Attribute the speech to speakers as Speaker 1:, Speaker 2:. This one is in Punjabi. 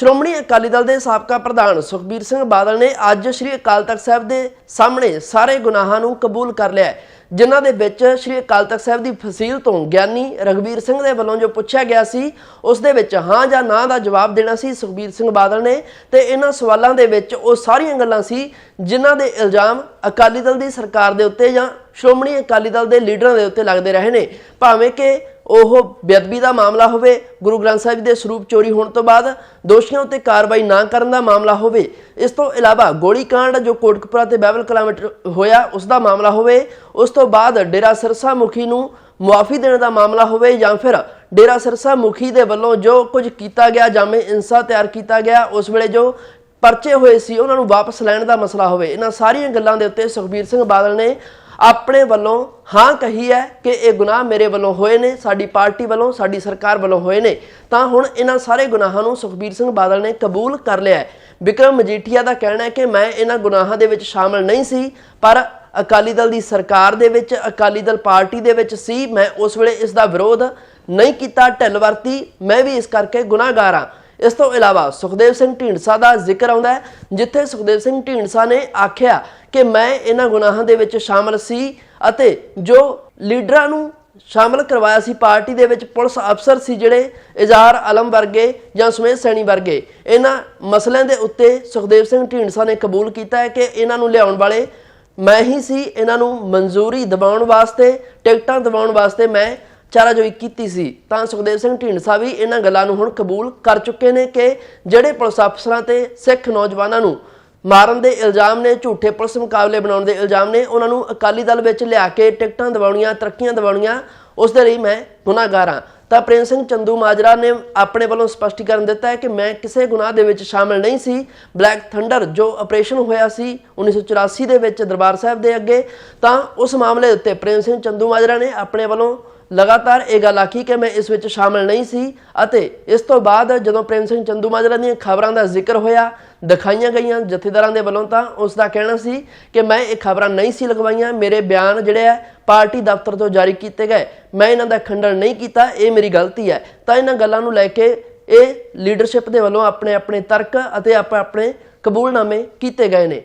Speaker 1: ਸ਼੍ਰੋਮਣੀ ਅਕਾਲੀ ਦਲ ਦੇ ਸਾਬਕਾ ਪ੍ਰਧਾਨ ਸੁਖਬੀਰ ਸਿੰਘ ਬਾਦਲ ਨੇ ਅੱਜ ਸ੍ਰੀ ਅਕਾਲ ਤਖਤ ਸਾਹਿਬ ਦੇ ਸਾਹਮਣੇ ਸਾਰੇ ਗੁਨਾਹਾਂ ਨੂੰ ਕਬੂਲ ਕਰ ਲਿਆ ਜਿਨ੍ਹਾਂ ਦੇ ਵਿੱਚ ਸ੍ਰੀ ਅਕਾਲ ਤਖਤ ਸਾਹਿਬ ਦੀ ਫਸੀਲ ਤੋਂ ਗਿਆਨੀ ਰਗਵੀਰ ਸਿੰਘ ਦੇ ਵੱਲੋਂ ਜੋ ਪੁੱਛਿਆ ਗਿਆ ਸੀ, ਉਸ ਦੇ ਵਿੱਚ ਹਾਂ ਜਾਂ ਨਾ ਦਾ ਜਵਾਬ ਦੇਣਾ ਸੀ ਸੁਖਬੀਰ ਸਿੰਘ ਬਾਦਲ ਨੇ ਤੇ ਇਹਨਾਂ ਸਵਾਲਾਂ ਦੇ ਵਿੱਚ ਉਹ ਸਾਰੀਆਂ ਗੱਲਾਂ ਸੀ, ਜਿਨ੍ਹਾਂ ਦੇ ਇਲਜ਼ਾਮ ਅਕਾਲੀ ਦਲ ਦੀ ਸਰਕਾਰ ਦੇ ਉੱਤੇ ਜਾਂ ਸ਼੍ਰੋਮਣੀ ਅਕਾਲੀ ਦਲ ਦੇ ਲੀਡਰਾਂ ਦੇ ਉੱਤੇ ਲੱਗਦੇ ਰਹੇ ਨੇ। ਭਾਵੇਂ ਕਿ ਉਹ ਬੇਅਦਬੀ ਦਾ ਮਾਮਲਾ ਹੋਵੇ, ਗੁਰੂ ਗ੍ਰੰਥ ਸਾਹਿਬ ਦੇ ਸਰੂਪ ਚੋਰੀ ਹੋਣ ਤੋਂ ਬਾਅਦ ਦੋਸ਼ੀਆਂ ਉੱਤੇ ਕਾਰਵਾਈ ਨਾ ਕਰਨ ਦਾ ਮਾਮਲਾ ਹੋਵੇ, ਇਸ ਤੋਂ ਇਲਾਵਾ ਗੋਲੀकांड ਜੋ ਕੋਟਕਪੁਰਾ ਤੇ ਬਾਈਬਲ ਕਿਲੋਮੀਟਰ ਹੋਇਆ, ਉਸ ਦਾ ਮਾਮਲਾ ਹੋਵੇ, ਉਸ ਤੋਂ ਬਾਅਦ ਡੇਰਾ ਸਿਰਸਾ ਮੁਖੀ ਨੂੰ ਮੁਆਫੀ ਦੇਣ ਦਾ ਮਾਮਲਾ ਹੋਵੇ ਜਾਂ ਫਿਰ ਡੇਰਾ ਸਿਰਸਾ ਮੁਖੀ ਦੇ ਵੱਲੋਂ ਜੋ ਕੁਝ ਕੀਤਾ ਗਿਆ, ਜਾਮੇ ਇਨਸਾ ਤਿਆਰ ਕੀਤਾ ਗਿਆ, ਉਸ ਵੇਲੇ ਜੋ ਪਰਚੇ ਹੋਏ ਸੀ, ਉਹਨਾਂ ਨੂੰ ਵਾਪਸ ਲੈਣ ਦਾ ਮਸਲਾ ਹੋਵੇ। ਇਹਨਾਂ ਸਾਰੀਆਂ ਗੱਲਾਂ ਦੇ ਉੱਤੇ ਸੁਖਬੀਰ ਸਿੰਘ ਬਾਦਲ ਨੇ ਆਪਣੇ ਵੱਲੋਂ, ਹਾਂ ਕਹੀ ਹੈ ਕਿ ਇਹ ਗੁਨਾਹ ਮੇਰੇ ਵੱਲੋਂ ਹੋਏ ਨੇ, ਸਾਡੀ ਪਾਰਟੀ ਵੱਲੋਂ, ਸਾਡੀ ਸਰਕਾਰ ਵੱਲੋਂ ਹੋਏ ਨੇ। ਤਾਂ ਹੁਣ ਇਹਨਾਂ ਸਾਰੇ ਗੁਨਾਹਾਂ ਨੂੰ ਸੁਖਬੀਰ ਸਿੰਘ ਬਾਦਲ ਨੇ ਕਬੂਲ ਕਰ ਲਿਆ ਹੈ। ਵਿਕਰਮ ਮਜੀਠੀਆ ਦਾ ਕਹਿਣਾ ਹੈ ਕਿ ਮੈਂ ਇਹਨਾਂ ਗੁਨਾਹਾਂ ਦੇ ਵਿੱਚ ਸ਼ਾਮਲ ਨਹੀਂ ਸੀ, ਪਰ ਅਕਾਲੀ ਦਲ ਦੀ ਸਰਕਾਰ ਦੇ ਵਿੱਚ, ਅਕਾਲੀ ਦਲ ਪਾਰਟੀ ਦੇ ਵਿੱਚ ਸੀ, ਮੈਂ ਉਸ ਵੇਲੇ ਇਸ ਦਾ ਵਿਰੋਧ ਨਹੀਂ ਕੀਤਾ, ਢਿੱਲ ਵਰਤੀ, ਮੈਂ ਵੀ ਇਸ ਕਰਕੇ ਗੁਨਾਹਗਾਰ ਹਾਂ। ਇਸ ਤੋਂ ਇਲਾਵਾ ਸੁਖਦੇਵ ਸਿੰਘ ਢੀਂਡਸਾ ਦਾ ਜ਼ਿਕਰ ਆਉਂਦਾ ਹੈ, ਜਿੱਥੇ ਸੁਖਦੇਵ ਸਿੰਘ ਢੀਂਡਸਾ ਨੇ ਆਖਿਆ ਕਿ ਮੈਂ ਇਹਨਾਂ ਗੁਨਾਹਾਂ ਦੇ ਵਿੱਚ ਸ਼ਾਮਲ ਸੀ ਅਤੇ ਜੋ ਲੀਡਰਾਂ ਨੂੰ ਸ਼ਾਮਲ ਕਰਵਾਇਆ ਸੀ, ਪਾਰਟੀ ਦੇ ਵਿੱਚ ਪੁਲਿਸ ਅਫਸਰ ਸੀ ਜਿਹੜੇ ਇਜ਼ਾਰ ਆਲਮ ਵਰਗੇ ਜਾਂ ਸੁਮੇਧ ਸੈਣੀ ਵਰਗੇ, ਇਹਨਾਂ ਮਸਲਿਆਂ ਦੇ ਉੱਤੇ ਸੁਖਦੇਵ ਸਿੰਘ ਢੀਂਡਸਾ ਨੇ ਕਬੂਲ ਕੀਤਾ ਹੈ ਕਿ ਇਹਨਾਂ ਨੂੰ ਲਿਆਉਣ ਵਾਲੇ ਮੈਂ ਹੀ ਸੀ, ਇਹਨਾਂ ਨੂੰ ਮਨਜ਼ੂਰੀ ਦਿਵਾਉਣ ਵਾਸਤੇ, ਟਿਕਟਾਂ ਦਿਵਾਉਣ ਵਾਸਤੇ ਮੈਂ ਚਾਰਾਜੋਈ ਕੀਤੀ ਸੀ, ਤਾਂ ਸੁਖਦੇਵ ਸਿੰਘ ਢੀਂਡਸਾ ਵੀ ਇਹਨਾਂ ਗੱਲਾਂ ਨੂੰ ਹੁਣ ਕਬੂਲ ਕਰ ਚੁੱਕੇ ਨੇ ਕਿ ਜਿਹੜੇ ਪੁਲਿਸ ਅਫਸਰਾਂ ਤੇ ਸਿੱਖ ਨੌਜਵਾਨਾਂ ਨੂੰ ਮਾਰਨ ਦੇ ਇਲਜ਼ਾਮ ਨੇ, ਝੂਠੇ ਪੁਲਿਸ ਮੁਕਾਬਲੇ ਬਣਾਉਣ ਦੇ ਇਲਜ਼ਾਮ ਨੇ, ਉਹਨਾਂ ਨੂੰ ਅਕਾਲੀ ਦਲ ਵਿੱਚ ਲਿਆ ਕੇ ਟਿਕਟਾਂ ਦਿਵਾਉਣੀਆਂ, ਤਰੱਕੀਆਂ ਦਿਵਾਉਣੀਆਂ, ਉਸ ਦੇ ਲਈ ਮੈਂ ਗੁਨਾਹਗਾਰ ਹਾਂ। ਤਾਂ ਪ੍ਰੇਮ ਸਿੰਘ ਚੰਦੂ ਮਾਜਰਾ ਨੇ ਆਪਣੇ ਵੱਲੋਂ ਸਪਸ਼ਟੀਕਰਨ ਦਿੱਤਾ ਹੈ ਕਿ ਮੈਂ ਕਿਸੇ ਗੁਨਾਹ ਦੇ ਵਿੱਚ ਸ਼ਾਮਲ ਨਹੀਂ ਸੀ। ਬਲੈਕ ਥੰਡਰ ਜੋ ਆਪਰੇਸ਼ਨ ਹੋਇਆ ਸੀ 1984 ਦੇ ਵਿੱਚ ਦਰਬਾਰ ਸਾਹਿਬ ਦੇ ਅੱਗੇ, ਤਾਂ ਉਸ ਮਾਮਲੇ ਉੱਤੇ ਪ੍ਰੇਮ ਸਿੰਘ ਚੰਦੂ ਮਾਜਰਾ ਨੇ ਆਪਣੇ ਵੱਲੋਂ ਲਗਾਤਾਰ ਇਹ ਗੱਲ ਆਖੀ ਕਿ ਮੈਂ ਇਸ ਵਿੱਚ ਸ਼ਾਮਲ ਨਹੀਂ ਸੀ ਅਤੇ ਇਸ ਤੋਂ ਬਾਅਦ ਜਦੋਂ ਪ੍ਰੇਮ ਸਿੰਘ ਚੰਦੂ ਮਾਜਰਾ ਦੀਆਂ ਖਬਰਾਂ ਦਾ ਜ਼ਿਕਰ ਹੋਇਆ, ਦਿਖਾਈਆਂ ਗਈਆਂ ਜਥੇਦਾਰਾਂ ਦੇ ਵੱਲੋਂ ਤਾਂ ਉਸ ਦਾ ਕਹਿਣਾ ਸੀ ਕਿ ਮੈਂ ਇਹ ਖਬਰਾਂ ਨਹੀਂ ਸੀ ਲਗਵਾਈਆਂ ਮੇਰੇ ਬਿਆਨ ਜਿਹੜੇ ਆ ਪਾਰਟੀ ਦਫ਼ਤਰ ਤੋਂ ਜਾਰੀ ਕੀਤੇ ਗਏ। ਮੈਂ ਇਹਨਾਂ ਦਾ ਖੰਡਨ ਨਹੀਂ ਕੀਤਾ, ਇਹ ਮੇਰੀ ਗਲਤੀ ਹੈ। ਤਾਂ ਇਹਨਾਂ ਗੱਲਾਂ ਨੂੰ ਲੈ ਕੇ ਇਹ ਲੀਡਰਸ਼ਿਪ ਦੇ ਵੱਲੋਂ ਆਪਣੇ ਆਪਣੇ ਤਰਕ ਅਤੇ ਆਪਣੇ ਆਪਣੇ ਕਬੂਲਨਾਮੇ ਕੀਤੇ ਗਏ ਨੇ।